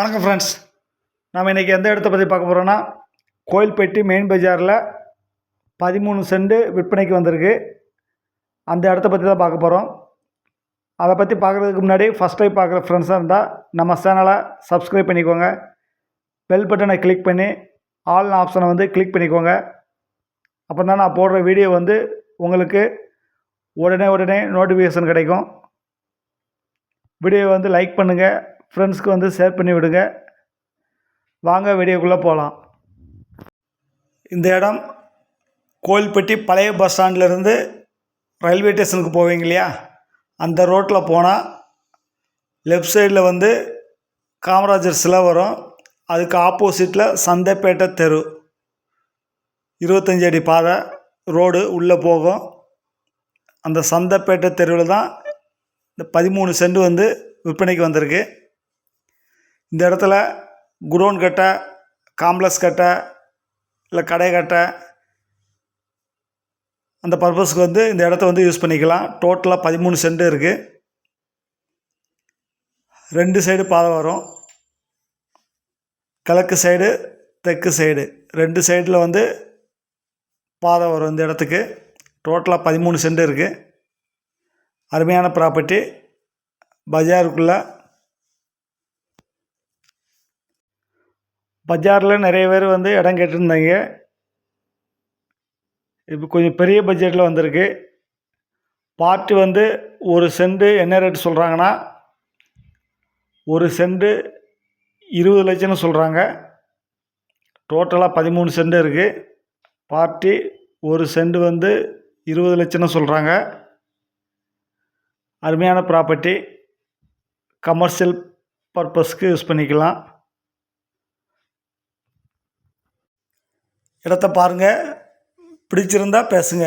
வணக்கம் ஃப்ரெண்ட்ஸ் நம்ம இன்றைக்கி எந்த இடத்த பற்றி பார்க்க போகிறோன்னா கோயில்பேட்டி மெயின் பஜாரில் பதிமூணு சென்ட் விற்பனைக்கு வந்திருக்கு. அந்த இடத்த பற்றி தான் பார்க்க போகிறோம் அதை பற்றி பார்க்குறதுக்கு முன்னாடி ஃபஸ்ட் டைம் பார்க்குற ஃப்ரெண்ட்ஸாக இருந்தால் நம்ம சேனலை சப்ஸ்கிரைப் பண்ணிக்கோங்க. பெல் பட்டனை கிளிக் பண்ணி ஆல் ஆப்ஷனை வந்து கிளிக் பண்ணிக்கோங்க. அப்போ தான் நான் போடுற வீடியோ வந்து உங்களுக்கு உடனே உடனே நோட்டிஃபிகேஷன் கிடைக்கும். வீடியோ வந்து லைக் பண்ணுங்கள் ஃப்ரெண்ட்ஸ்க்கு வந்து ஷேர் பண்ணி விடுங்க. வாங்க வீடியோக்குள்ளே போகலாம் இந்த இடம் கோயில்பட்டி பழைய பஸ் ஸ்டாண்ட்லேருந்து ரயில்வே ஸ்டேஷனுக்கு போவீங்க இல்லையா? அந்த ரோட்டில் போனால் லெஃப்ட் சைடில் வந்து காமராஜர் சிலை வரும். அதுக்கு ஆப்போசிட்டில் சந்தைப்பேட்டை தெரு. இருபத்தஞ்சி அடி பாதை ரோடு உள்ளே போகும். அந்த சந்தைப்பேட்டை தெருவில் தான் இந்த பதிமூணு சென்ட் வந்து விற்பனைக்கு வந்திருக்கு. இந்த இடத்துல குடோன் கட்டை காம்ப்ளெக்ஸ் கட்டை இல்லை கடை கட்டை அந்த பர்பஸ்க்கு வந்து இந்த இடத்த வந்து யூஸ் பண்ணிக்கலாம். டோட்டலாக பதிமூணு சென்ட் இருக்குது ரெண்டு சைடு பாதை வரும். கிழக்கு சைடு தெற்கு சைடு. ரெண்டு சைடில் வந்து பாதை வரும் இந்த இடத்துக்கு. டோட்டலாக பதிமூணு சென்ட் இருக்குது அருமையான ப்ராப்பர்ட்டி. பஜாருக்குள்ளே பஜாரில் நிறைய பேர் வந்து இடம் கேட்டிருந்தாங்க. இப்போ கொஞ்சம் பெரிய பட்ஜெட்டில் வந்திருக்கு. பார்ட்டி வந்து ஒரு சென்ட்டு என்ன ரேட் சொல்கிறாங்கன்னா ஒரு சென்ட்டு இருபது லட்சம்னு சொல்கிறாங்க டோட்டலாக பதிமூணு சென்ட் இருக்குது பார்ட்டி ஒரு சென்ட் வந்து இருபது லட்சம்னு சொல்கிறாங்க அருமையான ப்ராப்பர்ட்டி கமர்ஷியல் பர்பஸ்க்கு யூஸ் பண்ணிக்கலாம். இடத்த பாருங்கள் பிடிச்சிருந்தா பேசுங்க.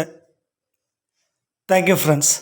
Thank you friends